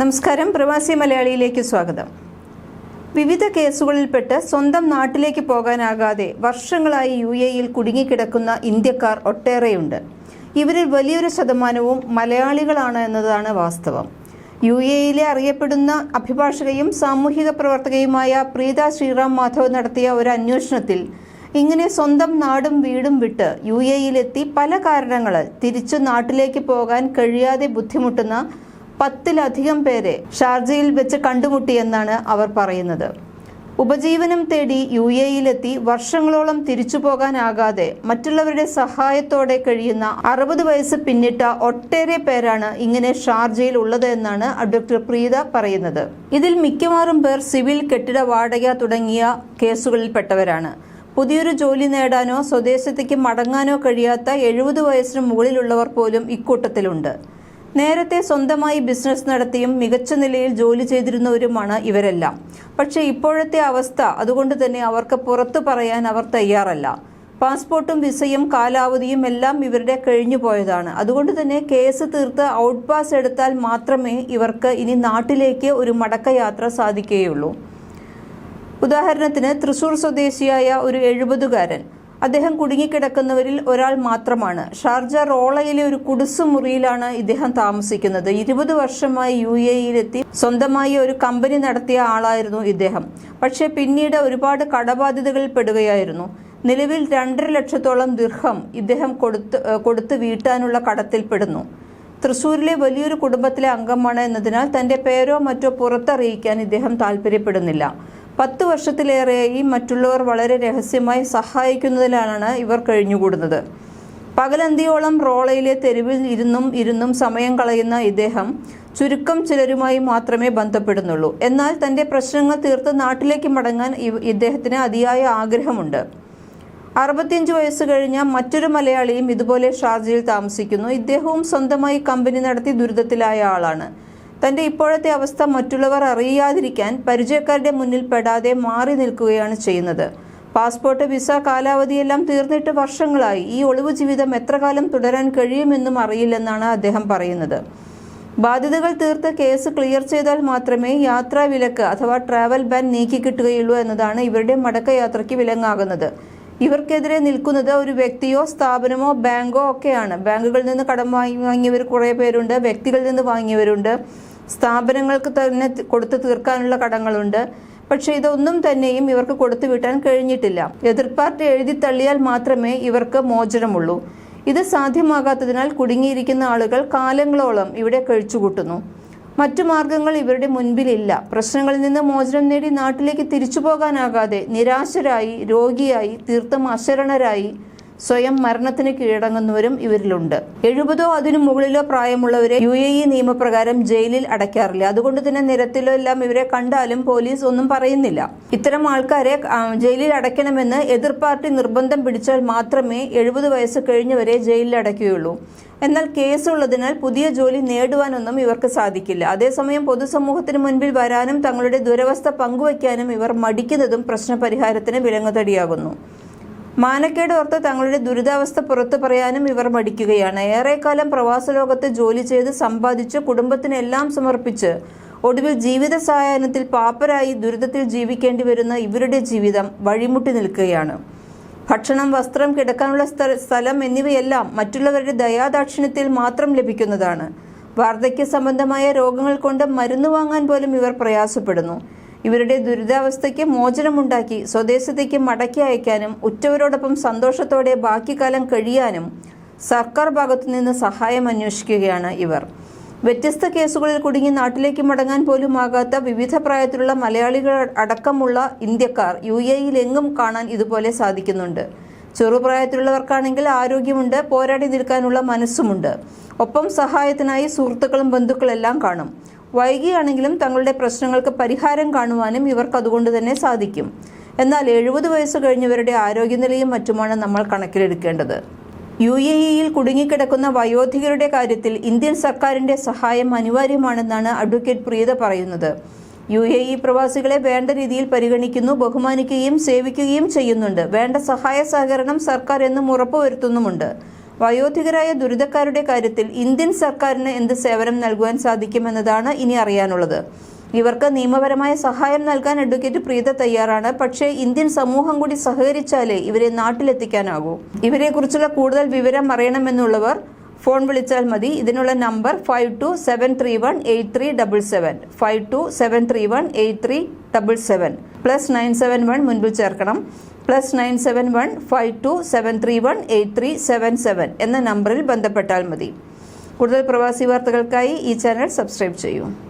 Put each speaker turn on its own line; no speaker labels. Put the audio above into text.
നമസ്കാരം. പ്രവാസി മലയാളിയിലേക്ക് സ്വാഗതം. വിവിധ കേസുകളിൽപ്പെട്ട് സ്വന്തം നാട്ടിലേക്ക് പോകാനാകാതെ വർഷങ്ങളായി യു എയിൽ കുടുങ്ങിക്കിടക്കുന്ന ഇന്ത്യക്കാർ ഒട്ടേറെയുണ്ട്. ഇവരിൽ വലിയൊരു ശതമാനവും മലയാളികളാണ് എന്നതാണ് വാസ്തവം. യു എയിലെ അറിയപ്പെടുന്ന അഭിഭാഷകയും സാമൂഹിക പ്രവർത്തകയുമായ പ്രീത ശ്രീറാം മാധവ് നടത്തിയ ഒരു അന്വേഷണത്തിൽ ഇങ്ങനെ സ്വന്തം നാടും വീടും വിട്ട് യു എയിലെത്തി പല കാരണങ്ങൾ തിരിച്ചു നാട്ടിലേക്ക് പോകാൻ കഴിയാതെ ബുദ്ധിമുട്ടുന്ന പത്തിലധികം പേരെ ഷാർജയിൽ വെച്ച് കണ്ടുമുട്ടിയെന്നാണ് അവർ പറയുന്നത്. ഉപജീവനം തേടി യു എയിലെത്തി വർഷങ്ങളോളം തിരിച്ചു പോകാനാകാതെ മറ്റുള്ളവരുടെ സഹായത്തോടെ കഴിയുന്ന അറുപത് വയസ്സ് പിന്നിട്ട ഒട്ടേറെ പേരാണ് ഇങ്ങനെ ഷാർജയിൽ ഉള്ളത് എന്നാണ് അഡ്വക്ടർ പ്രീത പറയുന്നത്. ഇതിൽ മിക്കവാറും പേർ സിവിൽ കെട്ടിട വാടക തുടങ്ങിയ കേസുകളിൽപ്പെട്ടവരാണ്. പുതിയൊരു ജോലി നേടാനോ സ്വദേശത്തേക്ക് മടങ്ങാനോ കഴിയാത്ത എഴുപത് വയസ്സിന് മുകളിലുള്ളവർ പോലും ഇക്കൂട്ടത്തിലുണ്ട്. നേരത്തെ സ്വന്തമായി ബിസിനസ് നടത്തിയും മികച്ച നിലയിൽ ജോലി ചെയ്തിരുന്നവരുമാണ് ഇവരെല്ലാം. പക്ഷെ ഇപ്പോഴത്തെ അവസ്ഥ അതുകൊണ്ട് തന്നെ അവർക്ക് പുറത്തു പറയാൻ അവർ തയ്യാറല്ല. പാസ്പോർട്ടും വിസയും കാലാവധിയും എല്ലാം ഇവരുടെ കഴിഞ്ഞു പോയതാണ് അതുകൊണ്ട് തന്നെ കേസ് തീർത്ത് ഔട്ട് പാസ് എടുത്താൽ മാത്രമേ ഇവർക്ക് ഇനി നാട്ടിലേക്ക് ഒരു മടക്കയാത്ര സാധിക്കുകയുള്ളൂ. ഉദാഹരണത്തിന് തൃശൂർ സ്വദേശിയായ ഒരു എഴുപതുകാരൻ. അദ്ദേഹം കുടുങ്ങിക്കിടക്കുന്നവരിൽ ഒരാൾ മാത്രമാണ്. ഷാർജ റോളയിലെ ഒരു കുടിസു മുറിയിലാണ് ഇദ്ദേഹം താമസിക്കുന്നത്. ഇരുപത് വർഷമായി യു എ ഇയിലെത്തി സ്വന്തമായി ഒരു കമ്പനി നടത്തിയ ആളായിരുന്നു ഇദ്ദേഹം. പക്ഷേ പിന്നീട് ഒരുപാട് കടബാധ്യതകളിൽ പെടുകയായിരുന്നു. നിലവിൽ രണ്ടര ലക്ഷത്തോളം ദീർഘം ഇദ്ദേഹം കൊടുത്ത് കൊടുത്ത് വീട്ടാനുള്ള കടത്തിൽപ്പെടുന്നു തൃശൂരിലെ വലിയൊരു കുടുംബത്തിലെ അംഗമാണ് എന്നതിനാൽ തന്റെ പേരോ മറ്റോ പുറത്തറിയിക്കാൻ ഇദ്ദേഹം താല്പര്യപ്പെടുന്നില്ല പത്ത് വർഷത്തിലേറെയായി മറ്റുള്ളവർ വളരെ രഹസ്യമായി സഹായിക്കുന്നതിലാണ് ഇവർ കഴിഞ്ഞുകൂടുന്നത്. പകലന്തിയോളം റോളയിലെ തെരുവിൽ ഇരുന്നും ഇരുന്നും സമയം കളയുന്ന ഇദ്ദേഹം ചുരുക്കം ചിലരുമായി മാത്രമേ ബന്ധപ്പെടുന്നുള്ളൂ. എന്നാൽ തന്റെ പ്രശ്നങ്ങൾ തീർത്ത് നാട്ടിലേക്ക് മടങ്ങാൻ ഇദ്ദേഹത്തിന് അതിയായ ആഗ്രഹമുണ്ട്. അറുപത്തിയഞ്ച് വയസ്സ് കഴിഞ്ഞ മറ്റൊരു മലയാളിയും ഇതുപോലെ ഷാർജയിൽ താമസിക്കുന്നു. ഇദ്ദേഹവും സ്വന്തമായി കമ്പനി നടത്തി ദുരിതത്തിലായ ആളാണ്. തന്റെ ഇപ്പോഴത്തെ അവസ്ഥ മറ്റുള്ളവർ അറിയാതിരിക്കാൻ പരിചയക്കാരുടെ മുന്നിൽ പെടാതെ മാറി നിൽക്കുകയാണ് ചെയ്യുന്നത്. പാസ്പോർട്ട് വിസ കാലാവധിയെല്ലാം തീർന്നിട്ട് വർഷങ്ങളായി. ഈ ഒളിവു ജീവിതം എത്ര കാലം തുടരാൻ കഴിയുമെന്നും അറിയില്ലെന്നാണ് അദ്ദേഹം പറയുന്നത്. ബാധ്യതകൾ തീർത്ത് കേസ് ക്ലിയർ ചെയ്താൽ മാത്രമേ യാത്രാ വിലക്ക് അഥവാ ട്രാവൽ ബാൻ നീക്കി കിട്ടുകയുള്ളൂ എന്നതാണ് ഇവരുടെ മടക്കയാത്രയ്ക്ക് വിലങ്ങാകുന്നത്. ഇവർക്കെതിരെ നിൽക്കുന്നത് ഒരു വ്യക്തിയോ സ്ഥാപനമോ ബാങ്കോ ഒക്കെയാണ്. ബാങ്കുകളിൽ നിന്ന് കടം വാങ്ങി വാങ്ങിയവർ കുറേ പേരുണ്ട്. വ്യക്തികളിൽ നിന്ന് വാങ്ങിയവരുണ്ട്. സ്ഥാപനങ്ങൾക്ക് തന്നെ കൊടുത്തു തീർക്കാനുള്ള കടങ്ങളുണ്ട്. പക്ഷേ ഇതൊന്നും തന്നെയും ഇവർക്ക് കൊടുത്തു വിട്ടാൻ കഴിഞ്ഞിട്ടില്ല. എതിർ പാർട്ടി എഴുതി തള്ളിയാൽ മാത്രമേ ഇവർക്ക് മോചനമുള്ളൂ. ഇത് സാധ്യമാകാത്തതിനാൽ കുടുങ്ങിയിരിക്കുന്ന ആളുകൾ കാലങ്ങളോളം ഇവിടെ കഴിച്ചുകൂട്ടുന്നു. മറ്റു മാർഗങ്ങൾ ഇവരുടെ മുൻപിലില്ല. പ്രശ്നങ്ങളിൽ നിന്ന് മോചനം നേടി നാട്ടിലേക്ക് തിരിച്ചു പോകാനാകാതെ നിരാശരായി രോഗിയായി തീർത്തും അശരണരായി സ്വയം മരണത്തിന് കീഴടങ്ങുന്നവരും ഇവരിലുണ്ട്. എഴുപതോ അതിനു മുകളിലോ പ്രായമുള്ളവരെ യു എ ഇ നിയമപ്രകാരം ജയിലിൽ അടയ്ക്കാറില്ല. അതുകൊണ്ട് തന്നെ നിരത്തിലോ എല്ലാം ഇവരെ കണ്ടാലും പോലീസ് ഒന്നും പറയുന്നില്ല. ഇത്തരം ആൾക്കാരെ ജയിലിൽ അടയ്ക്കണമെന്ന് എതിർ പാർട്ടി നിർബന്ധം പിടിച്ചാൽ മാത്രമേ എഴുപത് വയസ്സ് കഴിഞ്ഞവരെ ജയിലിൽ അടയ്ക്കുകയുള്ളൂ. എന്നാൽ കേസുള്ളതിനാൽ പുതിയ ജോലി നേടുവാനൊന്നും ഇവർക്ക് സാധിക്കില്ല. അതേസമയം പൊതുസമൂഹത്തിന് മുൻപിൽ വരാനും തങ്ങളുടെ ദുരവസ്ഥ പങ്കുവയ്ക്കാനും ഇവർ മടിക്കുന്നതും പ്രശ്നപരിഹാരത്തിന് വിലങ്ങുതടിയാകുന്നു. മാനക്കേട് ഓർത്ത് തങ്ങളുടെ ദുരിതാവസ്ഥ പുറത്തു പറയാനും ഇവർ മടിക്കുകയാണ്. ഏറെക്കാലം പ്രവാസ ലോകത്ത് ജോലി ചെയ്ത് സമ്പാദിച്ച് കുടുംബത്തിനെല്ലാം സമർപ്പിച്ച് ഒടുവിൽ ജീവിത സായാഹ്നത്തിൽ പാപ്പരായി ദുരിതത്തിൽ ജീവിക്കേണ്ടി വരുന്ന ഇവരുടെ ജീവിതം വഴിമുട്ടി നിൽക്കുകയാണ്. ഭക്ഷണം വസ്ത്രം കിടക്കാനുള്ള സ്ഥലം എന്നിവയെല്ലാം മറ്റുള്ളവരുടെ ദയാദാക്ഷിണ്യത്തിൽ മാത്രം ലഭിക്കുന്നതാണ്. വാർദ്ധക്യ സംബന്ധമായ രോഗങ്ങൾ കൊണ്ട് മരുന്ന് വാങ്ങാൻ പോലും ഇവർ പ്രയാസപ്പെടുന്നു. ഇവരുടെ ദുരിതാവസ്ഥയ്ക്ക് മോചനമുണ്ടാക്കി സ്വദേശത്തേക്ക് മടക്കി അയക്കാനും ഉറ്റവരോടൊപ്പം സന്തോഷത്തോടെ ബാക്കി കാലം കഴിയാനും സർക്കാർ ഭാഗത്തുനിന്ന് സഹായം അന്വേഷിക്കുകയാണ് ഇവർ. വ്യത്യസ്ത കേസുകളിൽ കുടുങ്ങി നാട്ടിലേക്ക് മടങ്ങാൻ പോലും ആകാത്ത വിവിധ പ്രായത്തിലുള്ള മലയാളികൾ അടക്കമുള്ള ഇന്ത്യക്കാർ യു എയിൽ എങ്ങും കാണാൻ ഇതുപോലെ സാധിക്കുന്നുണ്ട്. ചെറുപ്രായത്തിലുള്ളവർക്കാണെങ്കിൽ ആരോഗ്യമുണ്ട് പോരാടി നിൽക്കാനുള്ള മനസ്സുമുണ്ട്. ഒപ്പം സഹായത്തിനായി സുഹൃത്തുക്കളും ബന്ധുക്കളെല്ലാം കാണും. വൈകിയാണെങ്കിലും തങ്ങളുടെ പ്രശ്നങ്ങൾക്ക് പരിഹാരം കാണുവാനും ഇവർക്ക് അതുകൊണ്ട് തന്നെ സാധിക്കും. എന്നാൽ എഴുപത് വയസ്സ് കഴിഞ്ഞവരുടെ ആരോഗ്യനിലയും മറ്റുമാണ് നമ്മൾ കണക്കിലെടുക്കേണ്ടത്. യു എ ഇയിൽ കുടുങ്ങിക്കിടക്കുന്ന വയോധികരുടെ കാര്യത്തിൽ ഇന്ത്യൻ സർക്കാരിന്റെ സഹായം അനിവാര്യമാണെന്നാണ് അഡ്വക്കേറ്റ് പ്രീത പറയുന്നത്. യു എ ഇ പ്രവാസികളെ വേണ്ട രീതിയിൽ പരിഗണിക്കുന്നു ബഹുമാനിക്കുകയും സേവിക്കുകയും ചെയ്യുന്നുണ്ട്. വേണ്ട സഹായ സഹകരണം സർക്കാർ എന്നും ഉറപ്പുവരുത്തുന്നുമുണ്ട്. വയോധികരായ ദുരിതക്കാരുടെ കാര്യത്തിൽ ഇന്ത്യൻ സർക്കാരിന് എന്ത് സേവനം നൽകുവാൻ സാധിക്കുമെന്നതാണ് ഇനി അറിയാനുള്ളത്. ഇവർക്ക് നിയമപരമായ സഹായം നൽകാൻ അഡ്വക്കേറ്റ് പ്രീത തയ്യാറാണ്. പക്ഷേ ഇന്ത്യൻ സമൂഹം കൂടി സഹകരിച്ചാലേ ഇവരെ നാട്ടിലെത്തിക്കാനാകൂ. ഇവരെക്കുറിച്ചുള്ള കൂടുതൽ വിവരം അറിയണമെന്നുള്ളവർ ഫോൺ വിളിച്ചാൽ മതി. ഇതിനുള്ള number five two seven three one eight three double seven. Five two seven three one eight three double seven. Plus nine seven one മുൻപിൽ ചേർക്കണം. Plus nine seven one five two seven three one eight three seven seven എന്ന നമ്പറിൽ ബന്ധപ്പെട്ടാൽ മതി. കൂടുതൽ പ്രവാസി വാർത്തകൾക്കായി ഈ channel subscribe ചെയ്യൂ.